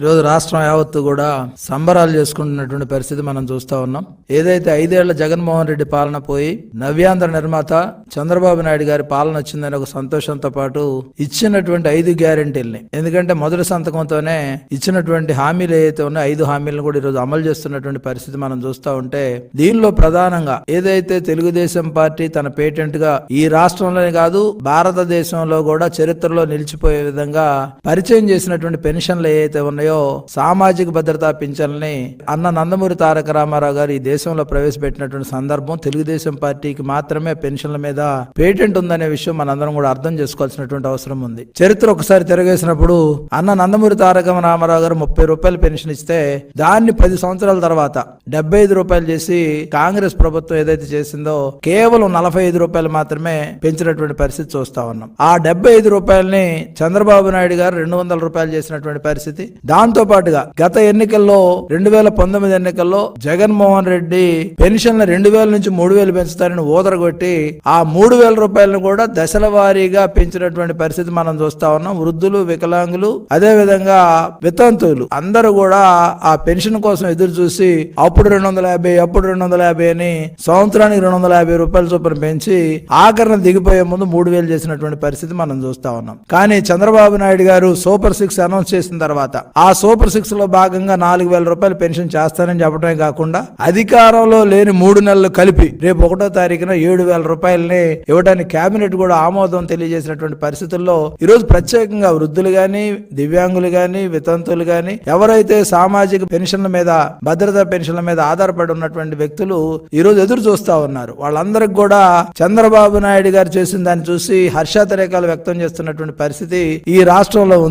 ఈరోజు రాష్ట్రం యావత్తు కూడా సంబరాలు చేసుకుంటున్నటువంటి పరిస్థితి మనం చూస్తా ఉన్నాం. ఏదైతే ఐదేళ్ళ జగన్మోహన్ రెడ్డి పాలన పోయి నవ్యాంధ్ర నిర్మాత చంద్రబాబు నాయుడు గారి పాలన వచ్చిందని ఒక సంతోషంతో పాటు ఇచ్చినటువంటి ఐదు గ్యారెంటీల్ని. ఎందుకంటే మొదటి సంతకంతోనే ఇచ్చినటువంటి హామీలు ఏదైతే ఉన్నాయో ఐదు హామీలను కూడా ఈరోజు అమలు చేస్తున్నటువంటి పరిస్థితి మనం చూస్తా ఉంటే దీనిలో ప్రధానంగా ఏదైతే తెలుగుదేశం పార్టీ తన పేటెంట్గా ఈ రాష్ట్రంలోనే కాదు భారతదేశంలో కూడా చరిత్రలో నిలిచిపోయే విధంగా పరిచయం చేసినటువంటి పెన్షన్లు ఏవైతే ఉన్నాయో సామాజిక భద్రతా పింఛన్లని అన్న నందమూరి తారక రామారావు గారు ఈ దేశంలో ప్రవేశపెట్టినటువంటి సందర్భం తెలుగుదేశం పార్టీకి మాత్రమే పెన్షన్ల మీద పేటెంట్ ఉందనే విషయం మనందరం కూడా అర్థం చేసుకోవాల్సినటువంటి అవసరం ఉంది. చరిత్ర ఒకసారి తిరగేసినప్పుడు అన్న నందమూరి తారక రామారావు గారు ముప్పై రూపాయలు పెన్షన్ ఇస్తే దాన్ని పది సంవత్సరాల తర్వాత డెబ్బై ఐదు రూపాయలు చేసి కాంగ్రెస్ ప్రభుత్వం ఏదైతే చేసిందో కేవలం నలభై ఐదు రూపాయలు మాత్రమే పెంచినటువంటి పరిస్థితి చూస్తా ఉన్నాం. ఆ డెబ్బై ఐదు రూపాయలని చంద్రబాబు నాయుడు గారు రెండు వందల రూపాయలు చేసినటువంటి పరిస్థితి. దాంతో పాటుగా గత ఎన్నికల్లో రెండు వేల పంతొమ్మిది ఎన్నికల్లో జగన్మోహన్ రెడ్డి పెన్షన్లు రెండు వేల నుంచి మూడు వేలు పెంచుతారని ఊదరగొట్టి ఆ మూడు వేల రూపాయలను కూడా దశల వారీగా పెంచినటువంటి పరిస్థితి మనం చూస్తా ఉన్నాం. వృద్ధులు వికలాంగులు అదే విధంగా వితంతువులు. అందరూ కూడా ఆ పెన్షన్ కోసం ఎదురు చూసి అప్పుడు రెండు వందల యాభై అప్పుడు రెండు వందల యాభై అని సంవత్సరానికి రెండు వందల యాభై రూపాయల చొప్పున పెంచి ఆఖరణ దిగిపోయే ముందు మూడు వేలు చేసినటువంటి పరిస్థితి మనం చూస్తా ఉన్నాం. కానీ చంద్రబాబు నాయుడు గారు సూపర్ సిక్స్ అనౌన్స్ చేసిన తర్వాత ఆ సూపర్ సిక్స్లో భాగంగా నాలుగు వేల రూపాయలు పెన్షన్ చేస్తానని చెప్పడమే కాకుండా అధికారంలో లేని మూడు నెలలు కలిపి రేపు ఒకటో తారీఖున ఏడు వేల రూపాయలని ఇవ్వడానికి కేబినెట్ కూడా ఆమోదం తెలియజేసినటువంటి పరిస్థితుల్లో ఈరోజు ప్రత్యేకంగా వృద్ధులు గాని దివ్యాంగులు గాని వితంతులు గాని ఎవరైతే సామాజిక పెన్షన్ల మీద భద్రతా పెన్షన్ల మీద ఆధారపడి ఉన్నటువంటి వ్యక్తులు ఈ రోజు ఎదురు చూస్తా ఉన్నారు. వాళ్ళందరికి కూడా చంద్రబాబు నాయుడు గారు చేసిన దాన్ని చూసి హర్షాతిరేకాలు వ్యక్తం చేస్తున్నటువంటి పరిస్థితి ఈ రాష్ట్రంలో ఉంది.